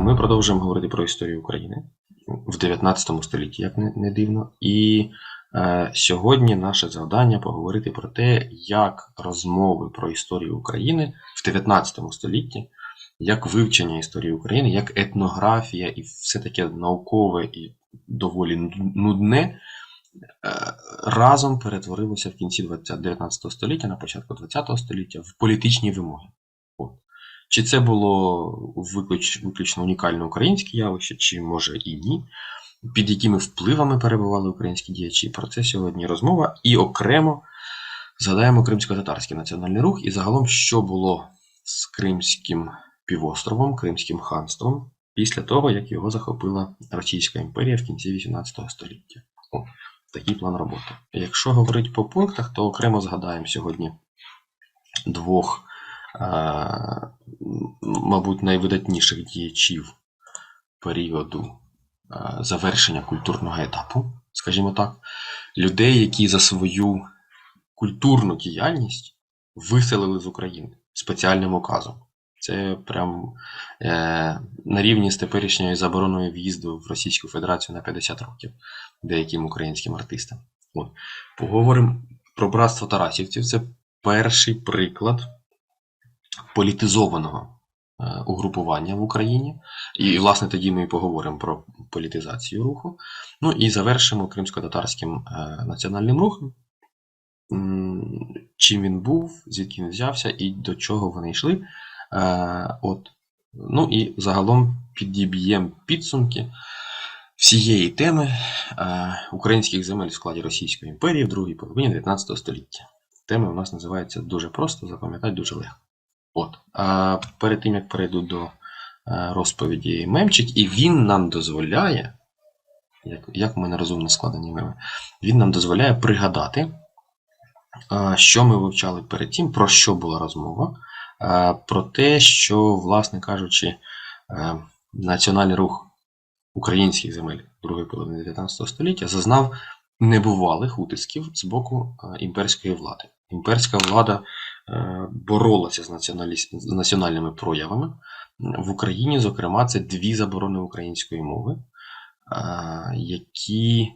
Ми продовжуємо говорити про історію України в 19 столітті, як не, не дивно. І е, сьогодні наше завдання поговорити про те, як розмови про історію України в 19 столітті, як вивчення історії України, як етнографія і все таке наукове і доволі нудне. е, Разом перетворилося в кінці 19 століття, на початку 20 століття в політичні вимоги. Чи це було виключ, виключно унікальне українське явище, чи може і ні, під якими впливами перебували українські діячі? Про це сьогодні розмова. І окремо згадаємо Кримсько-татарський національний рух і загалом, що було з Кримським півостровом, Кримським ханством після того, як його захопила Російська імперія в кінці 18 століття. О, такий план роботи. Якщо говорити по пунктах, то окремо згадаємо сьогодні двох мабуть, найвидатніших діячів періоду завершення культурного етапу, скажімо так, людей, які за свою культурну діяльність виселили з України спеціальним указом. Це прям е, на рівні з теперішньою забороною в'їзду в Російську Федерацію на 50 років деяким українським артистам. От. Поговоримо про братство Тарасівців. Це перший приклад політизованого е, угрупування в Україні. І, власне, тоді ми і поговоримо про політизацію руху. Ну і завершимо кримсько-татарським е, національним рухом. Чим він був, звідки він взявся і до чого вони йшли. Е, От. Ну і загалом підіб'ємо підсумки всієї теми українських земель в складі Російської імперії в другій половині 19 століття. Тема у нас називається дуже просто, запам'ятати дуже легко. От. А перед тим, як перейду до е, розповіді мемчик, і він нам дозволяє, як, як в мене розумно складені меми, він нам дозволяє пригадати, е, що ми вивчали перед тим, про що була розмова, е, про те, що, власне кажучи, національний рух українських земель другої половини 19 століття зазнав небувалих утисків з боку імперської влади. Імперська влада боролася з, з національними проявами. В Україні, зокрема, це дві заборони української мови, е, які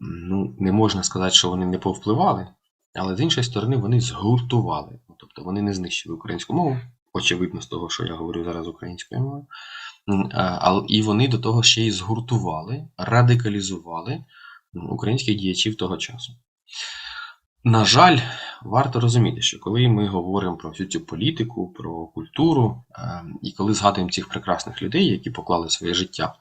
ну, не можна сказати, що вони не повпливали, але з іншої сторони вони згуртували. Тобто вони не знищили українську мову, очевидно, з того, що я говорю зараз українською мовою. Ал- І вони до того ще й згуртували, радикалізували українських діячів того часу. На жаль, варто розуміти, що коли ми говоримо про всю цю політику, про культуру, е, і коли згадуємо цих прекрасних людей, які поклали своє життя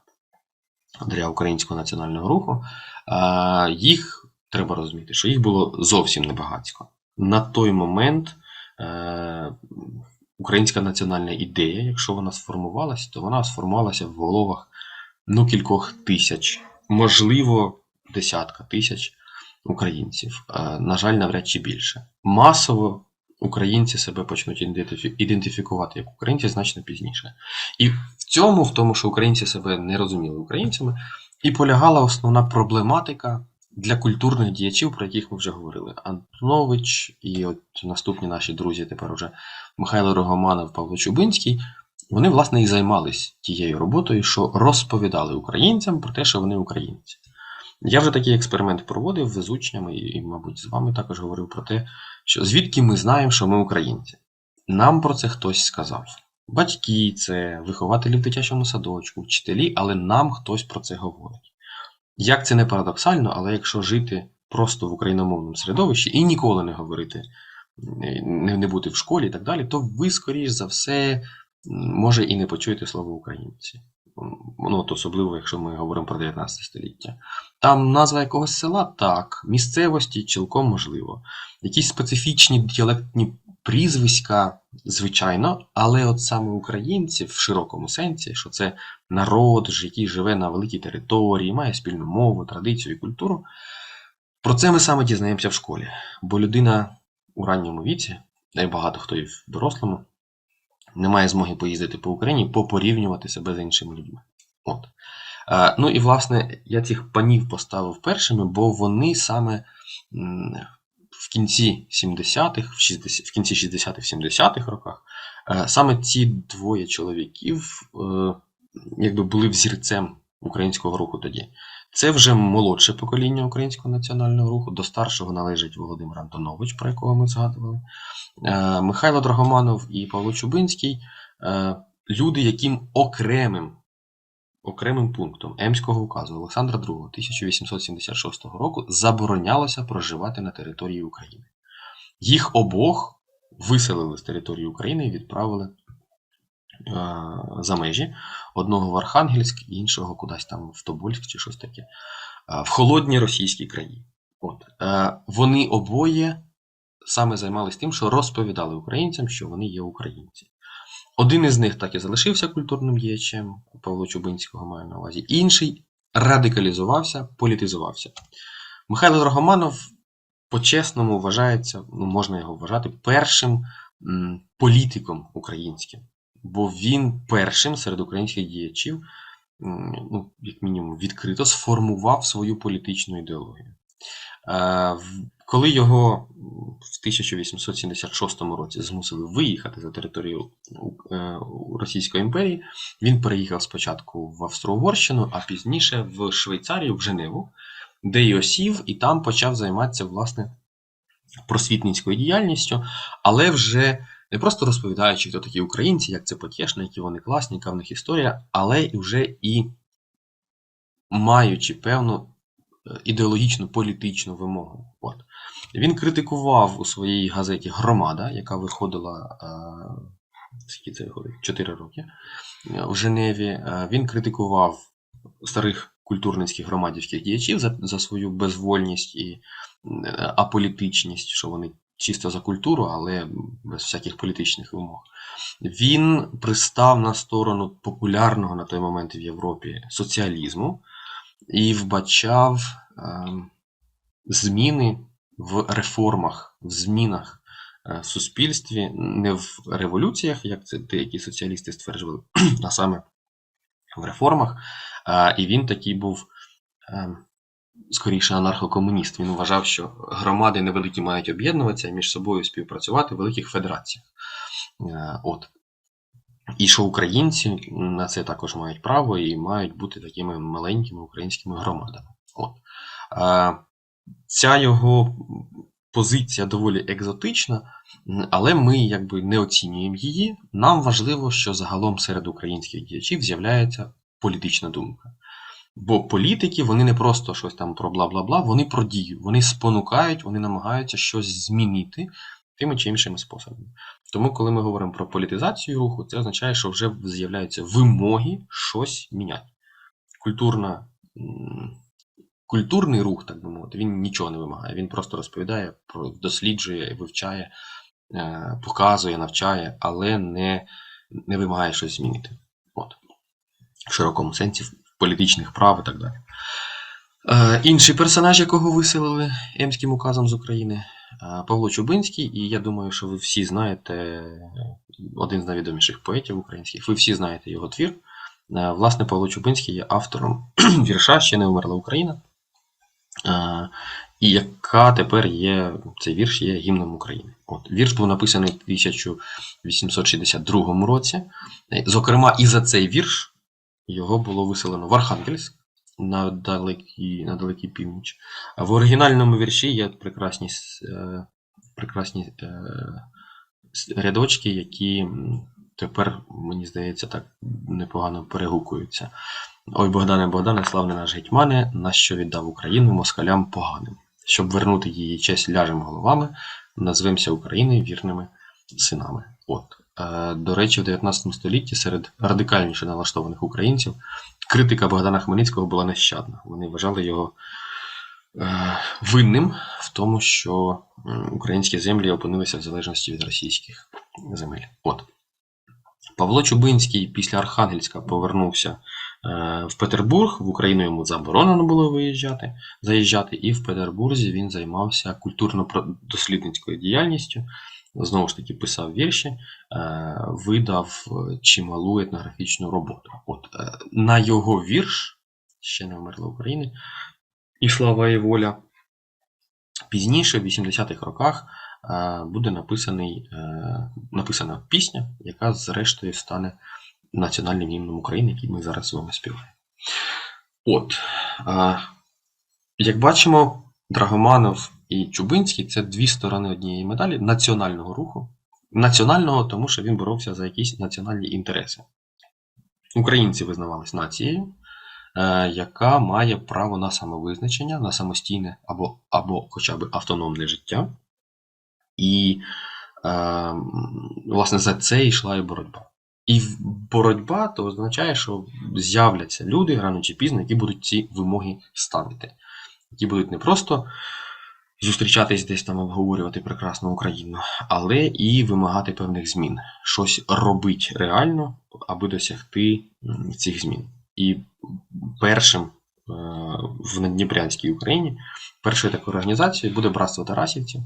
для українського національного руху, е, їх треба розуміти, що їх було зовсім небагатько. На той момент е, українська національна ідея, якщо вона сформувалася, то вона сформувалася в головах ну, кількох тисяч, можливо, десятка тисяч українців. На жаль, навряд чи більше. Масово українці себе почнуть ідентифікувати як українці значно пізніше. І в цьому, в тому, що українці себе не розуміли українцями, і полягала основна проблематика для культурних діячів, про яких ми вже говорили. Антонович і от наступні наші друзі, тепер уже Михайло Рогоманов, Павло Чубинський. Вони, власне, і займались тією роботою, що розповідали українцям про те, що вони українці. Я вже такий експеримент проводив з учнями, і, мабуть, з вами також говорив про те, що звідки ми знаємо, що ми українці. Нам про це хтось сказав. Батьки, це вихователі в дитячому садочку, вчителі, але нам хтось про це говорить. Як це не парадоксально, але якщо жити просто в україномовному середовищі і ніколи не говорити, не, бути в школі і так далі, то ви, скоріш за все, може і не почуєте слово українці. Ну, от особливо, якщо ми говоримо про 19 століття. Там назва якогось села так, місцевості цілком можливо. Якісь специфічні діалектні прізвиська, звичайно, але от саме українці в широкому сенсі, що це народ, який живе на великій території, має спільну мову, традицію і культуру. Про це ми саме дізнаємося в школі. Бо людина у ранньому віці, й багато хто і в дорослому, не має змоги поїздити по Україні, попорівнювати себе з іншими людьми. От. Ну і власне я цих панів поставив першими, бо вони саме в кінці 70-х, в 60 в кінці 60-х, 70-х роках, е, саме ці двоє чоловіків е, якби були взірцем українського руху тоді. Це вже молодше покоління українського національного руху. До старшого належить Володимир Антонович, про якого ми згадували. Е, Михайло Драгоманов і Павло Чубинський люди, яким окремим, окремим пунктом Емського указу Олександра II 1876 року заборонялося проживати на території України. Їх обох виселили з території України і відправили е, за межі. Одного в Архангельськ, іншого кудись там в Тобольськ чи щось таке, е, в холодні російські краї. От. Е, Вони обоє саме займалися тим, що розповідали українцям, що вони є українці. Один із них так і залишився культурним діячем Павло Чубинського маю на увазі, інший радикалізувався, політизувався. Михайло Драгоманов по-чесному вважається, ну можна його вважати, першим політиком українським, бо він першим серед українських діячів, ну, як мінімум, відкрито сформував свою політичну ідеологію. Коли його в 1876 році змусили виїхати за територію е, Російської імперії, він переїхав спочатку в Австро-Угорщину, а пізніше в Швейцарію, в Женеву, де й осів, і там почав займатися власне просвітницькою діяльністю, але вже не просто розповідаючи, хто такі українці, як це потішно, які вони класні, яка в них історія, але вже і маючи певну е, ідеологічну політичну вимогу. От. Він критикував у своїй газеті Громада, яка виходила е, скільки це виходить? 4 роки е, в Женеві. Е, Він критикував старих культурницьких громадівських діячів за, за свою безвольність і аполітичність, що вони чисто за культуру, але без всяких політичних вимог. Він пристав на сторону популярного на той момент в Європі соціалізму і вбачав е, зміни в реформах, в змінах е, в суспільстві, не в революціях, як це деякі соціалісти стверджували, а саме в реформах. Е, І він такий був е, скоріше анархокомуніст. Він вважав, що громади невеликі мають об'єднуватися між собою співпрацювати в великих федераціях. Е, От. І що українці на це також мають право і мають бути такими маленькими українськими громадами. От. Ця його позиція доволі екзотична, але ми якби не оцінюємо її. Нам важливо, що загалом серед українських діячів з'являється політична думка. Бо політики вони не просто щось там про бла-бла-бла, вони про дію, вони спонукають, вони намагаються щось змінити тими чи іншими способами. Тому, коли ми говоримо про політизацію руху, це означає, що вже з'являються вимоги щось міняти. Культурна, культурний рух, так би мовити, він нічого не вимагає. Він просто розповідає, досліджує, вивчає, е, показує, навчає, але не, не вимагає щось змінити. От. В широкому сенсі політичних прав і так далі. Е, інший персонаж, якого виселили Емським указом з України, е, Павло Чубинський, і я думаю, що ви всі знаєте один з найвідоміших поетів українських. Ви всі знаєте його твір. Власне, Павло Чубинський є автором вірша Ще не вмерла Україна, і яка тепер є, цей вірш є гімном України. От, вірш був написаний в 1862 році. Е, Зокрема, і за цей вірш його було виселено в Архангельськ на далекій, на далекій північ. А в оригінальному вірші є прекрасні, е, прекрасні е, рядочки, які тепер, мені здається, так непогано перегукуються. Ой, Богдане, Богдане, славний наш гетьмане, на що віддав Україну москалям поганим. Щоб вернути її честь ляжем головами, назвемося України вірними синами. От. Е, До речі, в 19 столітті серед радикальніше налаштованих українців критика Богдана Хмельницького була нещадна. Вони вважали його е, винним в тому, що українські землі опинилися в залежності від російських земель. От. Павло Чубинський після Архангельська повернувся в Петербург. В Україну йому заборонено було виїжджати, заїжджати, і в Петербурзі він займався культурно-дослідницькою діяльністю. Знову ж таки, писав вірші, е, видав е, чималу етнографічну роботу. От е, на його вірш ще не вмерла України, і слава і воля. Пізніше, в 80-х роках, е, буде написаний, е, написана пісня, яка зрештою стане національним гімном України, який ми зараз з вами співаємо. От. Як бачимо, Драгоманов і Чубинський це дві сторони однієї медалі національного руху. Національного, тому що він боровся за якісь національні інтереси. Українці визнавались нацією, е, яка має право на самовизначення, на самостійне або, або хоча б автономне життя. І, е, власне, за це йшла і боротьба. І боротьба то означає, що з'являться люди рано чи пізно, які будуть ці вимоги ставити. Які будуть не просто зустрічатись десь там обговорювати прекрасну Україну, але і вимагати певних змін, щось робити реально, аби досягти цих змін. І першим е, в Надніпрянській Україні першою такою організацією буде братство Тарасівців.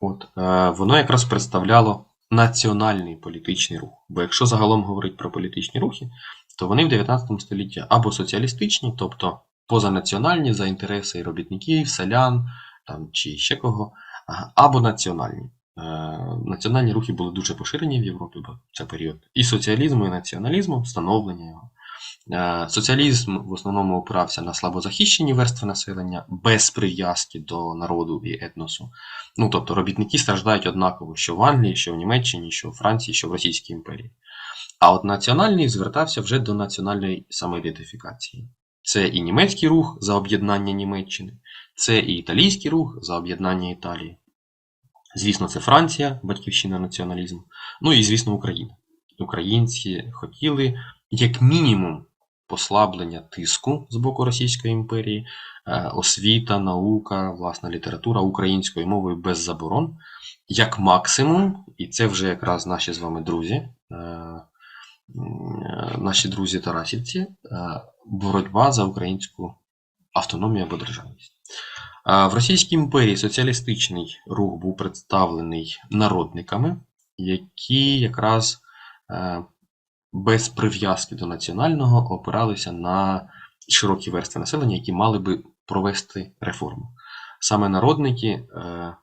От е, воно якраз представляло національний політичний рух. Бо якщо загалом говорить про політичні рухи, то вони в 19 столітті або соціалістичні, тобто позанаціональні за інтереси робітників, селян там, чи ще кого, або національні. Е, Національні рухи були дуже поширені в Європі, бо це період і соціалізму, і націоналізму, встановлення його. Е, Соціалізм в основному опирався на слабозахищені верстви населення без прив'язки до народу і етносу. Ну, тобто робітники страждають однаково, що в Англії, що в Німеччині, що в Франції, що в Російській імперії. А от національний звертався вже до національної самоідентифікації. Це і німецький рух за об'єднання Німеччини, це і італійський рух за об'єднання Італії. Звісно, це Франція, батьківщина націоналізму. Ну і, звісно, Україна. Українці хотіли, як мінімум, послаблення тиску з боку Російської імперії, е, освіта, наука, власна література українською мовою без заборон, як максимум, і це вже якраз наші з вами друзі, е, е, наші друзі Тарасівці, боротьба за українську автономію або державність. В Російській імперії соціалістичний рух був представлений народниками, які якраз без прив'язки до національного опиралися на широкі верстви населення, які мали би провести реформу. Саме народники е,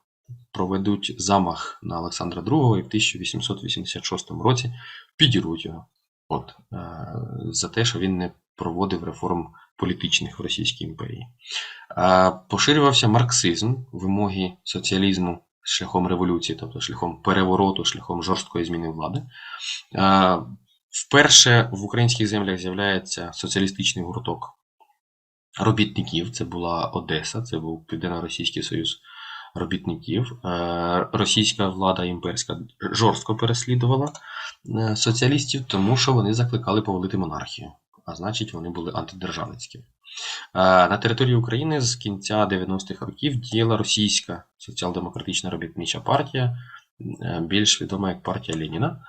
проведуть замах на Олександра II і в 1886 році підірвуть його. От, е, за те, що він не проводив реформ політичних в Російській імперії. Е, Поширювався марксизм, вимоги соціалізму шляхом революції, тобто шляхом перевороту, шляхом жорсткої зміни влади. Вперше в українських землях з'являється соціалістичний гурток робітників. Це була Одеса, це був Південно-Російський Союз робітників. Е, Російська влада імперська жорстко переслідувала е, соціалістів, тому що вони закликали повалити монархію, а значить, вони були антидержавницькими. Е, На території України з кінця 90-х років діяла російська соціал-демократична робітнича партія, більш відома як партія Леніна.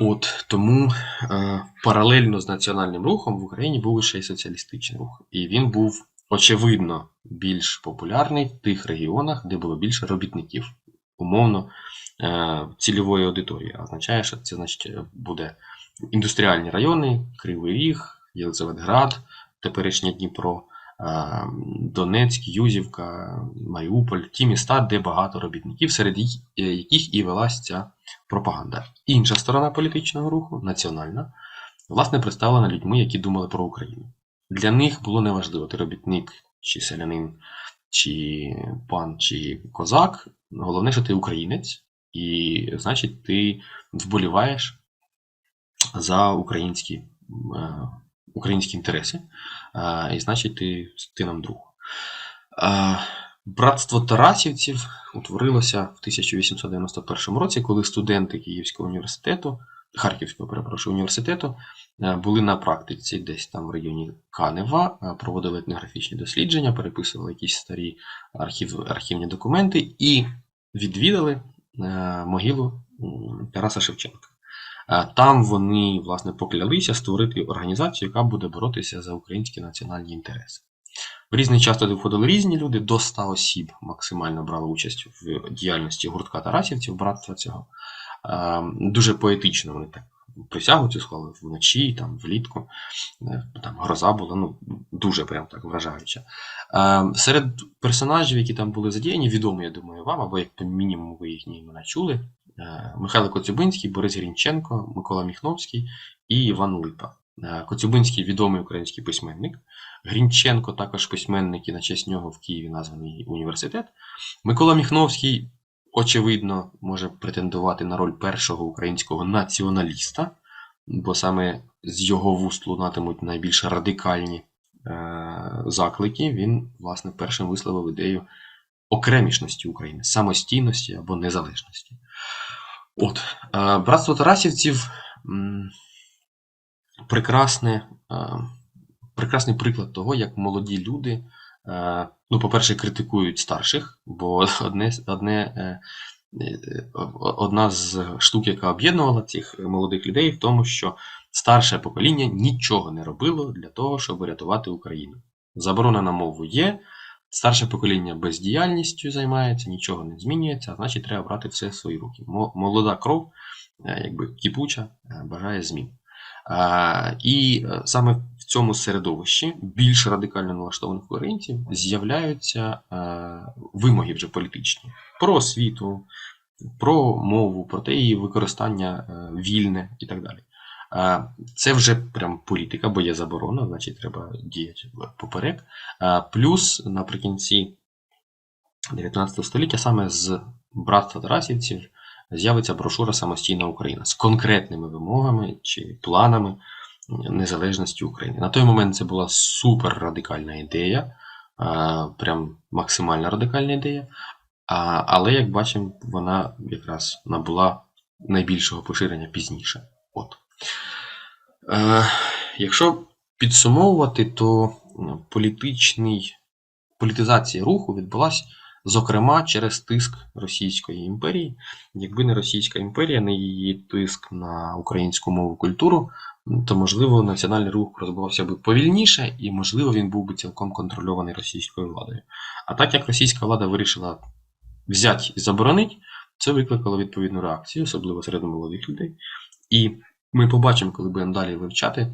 От тому е, паралельно з національним рухом в Україні був ще й соціалістичний рух. І він був очевидно більш популярний в тих регіонах, де було більше робітників, умовно е, цільової аудиторії. Означає, що це значить буде індустріальні райони, Кривий Ріг, Єлизаветград, теперішнє Дніпро, Донецьк, Юзівка, Маріуполь, ті міста, де багато робітників, серед е, яких і велась ця пропаганда. Інша сторона політичного руху, національна, власне, представлена людьми, які думали про Україну. Для них було неважливо, ти робітник, чи селянин, чи пан, чи козак. Головне, що ти українець, і значить, ти вболіваєш за українські, е, українські інтереси, е, і значить, ти, ти нам друг. Е, Братство Тарасівців утворилося в 1891 році, коли студенти Київського університету, Харківського, перепрошую, університету е, були на практиці десь там в районі Канева, е, проводили етнографічні дослідження, переписували якісь старі архів, архівні документи і відвідали е, могилу Тараса Шевченка. Е, Там вони власне поклялися створити організацію, яка буде боротися за українські національні інтереси. В різний час туди входили різні люди, до 100 осіб максимально брали участь в діяльності гуртка Тарасівців, братства цього. Е, Дуже поетично вони так присягу цю склали вночі, там, влітку. Е, Там гроза була, ну, дуже прям так вражаюча. Е, Серед персонажів, які там були задіяні, відомі, я думаю, вам, або як мінімум ви їхні імена чули. Е, Михайло Коцюбинський, Борис Грінченко, Микола Міхновський і Іван Липа. Коцюбинський відомий український письменник. Грінченко також письменник, і на честь нього в Києві названий університет. Микола Міхновський, очевидно, може претендувати на роль першого українського націоналіста, бо саме з його вуст лунатимуть найбільш радикальні е, заклики. Він, власне, першим висловив ідею окремішності України, самостійності або незалежності. От, е, братство Тарасівців прекрасне, е, прекрасний приклад того, як молоді люди, е, ну, по-перше, критикують старших, бо одне, одне, е, е, одна з штук, яка об'єднувала цих молодих людей, в тому, що старше покоління нічого не робило для того, щоб врятувати Україну. Заборона на мову є. Старше покоління бездіяльністю займається, нічого не змінюється, а значить треба брати все в свої руки. Молода кров, е, якби кипуча, е, бажає змін. І саме в цьому середовищі більш радикально налаштованих українців з'являються е, вимоги вже політичні про освіту, про мову, про те її використання е, вільне і так далі. Е, Це вже прям політика, бо є заборона, значить треба діяти поперек. Плюс наприкінці 19 століття саме з братства Тарасівців з'явиться брошура Самостійна Україна з конкретними вимогами чи планами незалежності України. На той момент це була супер радикальна ідея, прям максимально радикальна ідея. Але, як бачимо, вона якраз набула найбільшого поширення пізніше. От. Е, якщо підсумовувати, то політичний, політизація руху відбулася, зокрема, через тиск Російської імперії. Якби не Російська імперія, не її тиск на українську мову культуру, то, можливо, національний рух розвивався би повільніше, і, можливо, він був би цілком контрольований російською владою. А так як російська влада вирішила взяти і заборонити, це викликало відповідну реакцію, особливо серед молодих людей. І ми побачимо, коли будемо далі вивчати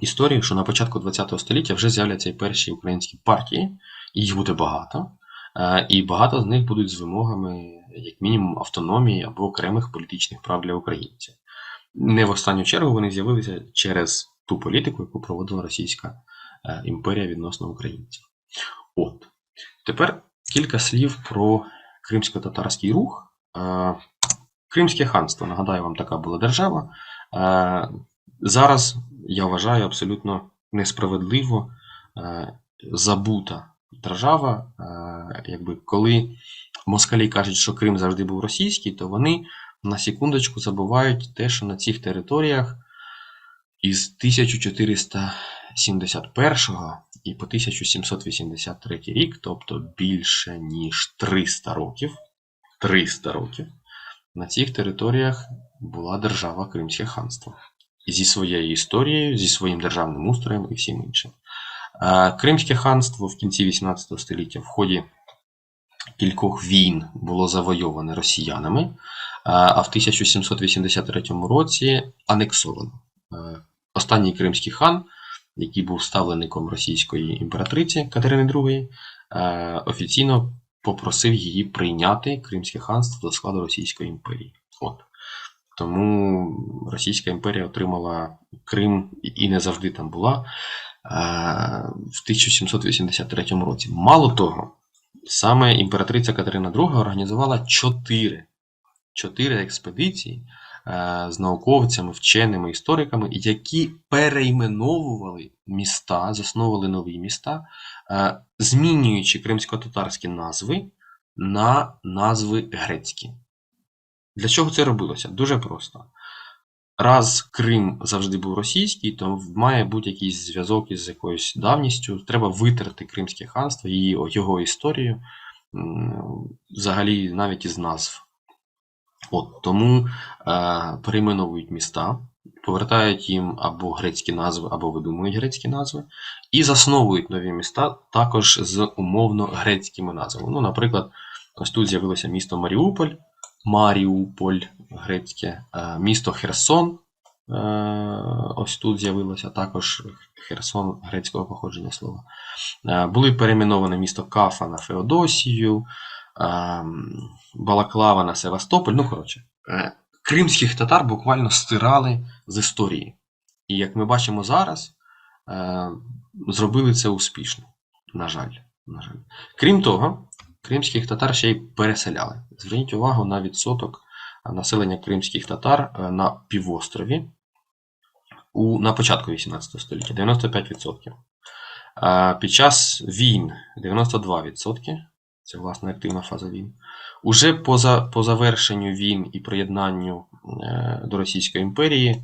історію, що на початку ХХ століття вже з'являться і перші українські партії, і їх буде багато, е, і багато з них будуть з вимогами, як мінімум, автономії або окремих політичних прав для українців. Не в останню чергу вони з'явилися через ту політику, яку проводила Російська е, імперія відносно українців. От. Тепер кілька слів про кримсько-татарський рух. Е, Кримське ханство, нагадаю вам, така була держава. Е, Зараз я вважаю абсолютно несправедливо забута держава. Якби коли москалі кажуть, що Крим завжди був російський, то вони на секундочку забувають те, що на цих територіях із 1471 і по 1783 рік, тобто більше ніж 300 років, 300 років, на цих територіях була держава Кримське ханство. Зі своєю історією, зі своїм державним устроєм і всім іншим. Кримське ханство в кінці 18 століття в ході кількох війн було завойоване росіянами, а в 1783 році анексовано. Е, Останній кримський хан, який був ставленником російської імператриці Катерини II, е, офіційно попросив її прийняти Кримське ханство до складу Російської імперії. От. Тому Російська імперія отримала Крим і- не завжди там була е, в 1783 році. Мало того, саме імператриця Катерина II організувала чотири, чотири експедиції е, з науковцями, вченими, істориками, які перейменовували міста, засновували нові міста, е, змінюючи кримсько-татарські назви на назви грецькі. Для чого це робилося? Дуже просто. Раз Крим завжди був російський, то має бути якийсь зв'язок із якоюсь давністю. Треба витерти Кримське ханство, його історію, взагалі навіть із назв. От, тому е, перейменовують міста, повертають їм або грецькі назви, або видумують грецькі назви, і засновують нові міста також з умовно грецькими назвами. Ну, наприклад, ось тут з'явилося місто Маріуполь, Маріуполь грецьке, е, місто Херсон. е, Ось тут з'явилося також Херсон грецького походження слова. Е, Були перейменовані місто Кафа на Феодосію, Балаклава на Севастополь. Ну, коротше, е, кримських татар буквально стирали з історії. І як ми бачимо зараз, е, зробили це успішно. На жаль. На жаль. Крім того, кримських татар ще й переселяли. Зверніть увагу на відсоток населення кримських татар е, на півострові у, на початку 18 століття 95%. А під час війн 92%. Це, власне, активна фаза війн. Уже по, за, по завершенню війн і приєднанню е, до Російської імперії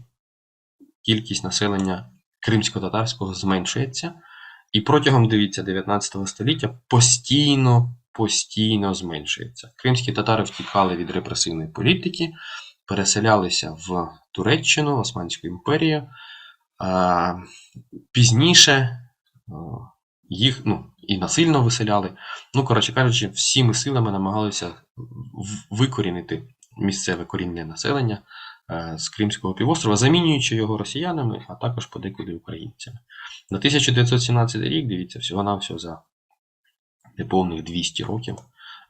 кількість населення кримсько-татарського зменшується. І протягом, дивіться, 19 століття постійно, постійно зменшується. Кримські татари втікали від репресивної політики, переселялися в Туреччину, Османську імперію. Пізніше їх ну, і насильно виселяли. Ну, коротше кажучи, всіми силами намагалися викорінити місцеве корінне населення е, з Кримського півострова, замінюючи його росіянами, а також подекуди українцями. На 1917 рік, дивіться, всього-навсього за неповних 200 років,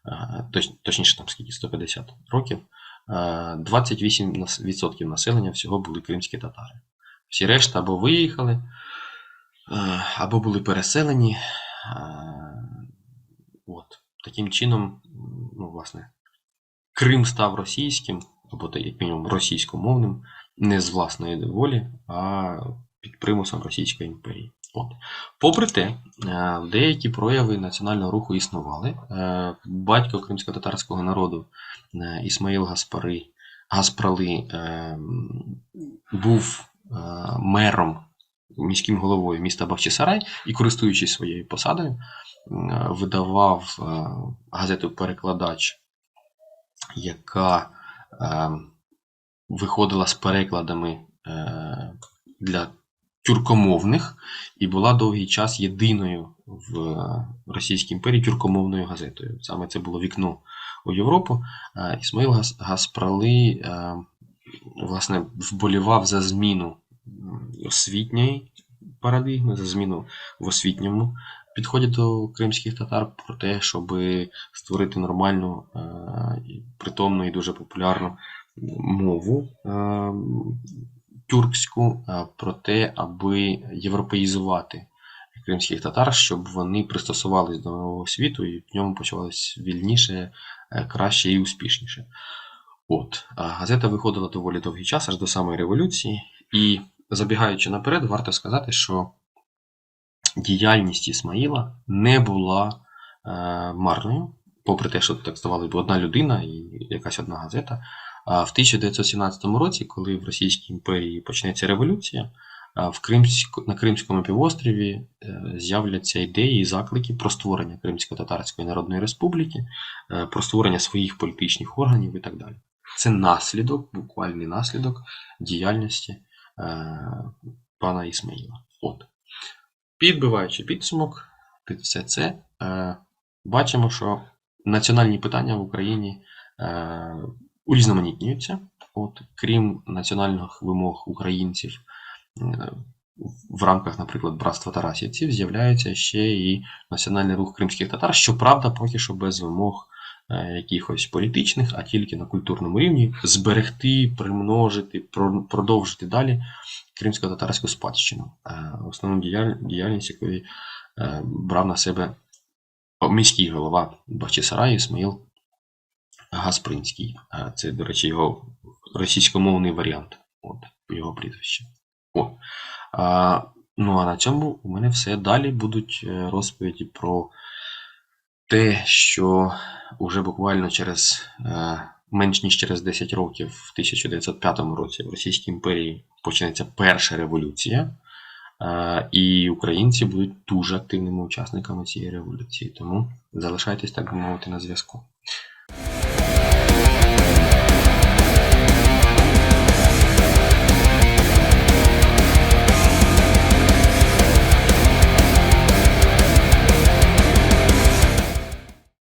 е, точ, точніше там скільки 150 років, е, 28% населення всього були кримські татари. Всі решта або виїхали, е, або були переселені. От. Таким чином, ну, власне, Крим став російським, або як мінімум російськомовним, не з власної волі, а під примусом Російської імперії. От. Попри те, е, деякі прояви національного руху існували. Е, Батько кримсько-татарського народу е, Ісмаїл Гаспари, Гаспрали був мером, міським головою міста Бахчисарай і, користуючись своєю посадою, видавав е, газету Перекладач, яка е, виходила з перекладами е, для тюркомовних і була довгий час єдиною в Російській імперії тюркомовною газетою. Саме це було вікно у Європу. Е, Ісмаїл Гас- Гаспрали е, власне вболівав за зміну освітньої парадигми, за зміну в освітньому підході до кримських татар про те, щоб створити нормальну, е, притомну і дуже популярну мову е, тюркську, е, про те, аби європеїзувати кримських татар, щоб вони пристосувались до нового світу і в ньому почувались вільніше, краще і успішніше. От, газета виходила доволі довгий час, аж до самої революції. І забігаючи наперед, варто сказати, що діяльність Ісмаїла не була е, марною, попри те, що так здавалося б одна людина і якась одна газета. А в 1917 році, коли в Російській імперії почнеться революція, в Кримську, на Кримському півострові е, з'являться ідеї і заклики про створення Кримсько-Татарської Народної Республіки, е, про створення своїх політичних органів і так далі. Це наслідок, буквальний наслідок діяльності пана Ісмаїла. От. Підбиваючи підсумок під все це, е, бачимо, що національні питання в Україні е, урізноманітнюються. От, крім національних вимог українців е, в рамках, наприклад, братства Тарасівців, з'являється ще і національний рух кримських татар, щоправда, поки що без вимог е, якихось політичних, а тільки на культурному рівні зберегти, примножити, продовжити далі кримсько-татарську спадщину, е, основну діяльність якої е, брав на себе міський голова Бахчисараю Ісмаїл Гаспринський. Е, Це, до речі, його російськомовний варіант. От, його прізвище. О. А, ну а на цьому у мене все. Далі будуть е, розповіді про те, що уже буквально через е, менш ніж через 10 років, в 1905 році в Російській імперії почнеться перша революція. Е, І українці будуть дуже активними учасниками цієї революції. Тому залишайтесь, так би мовити, на зв'язку.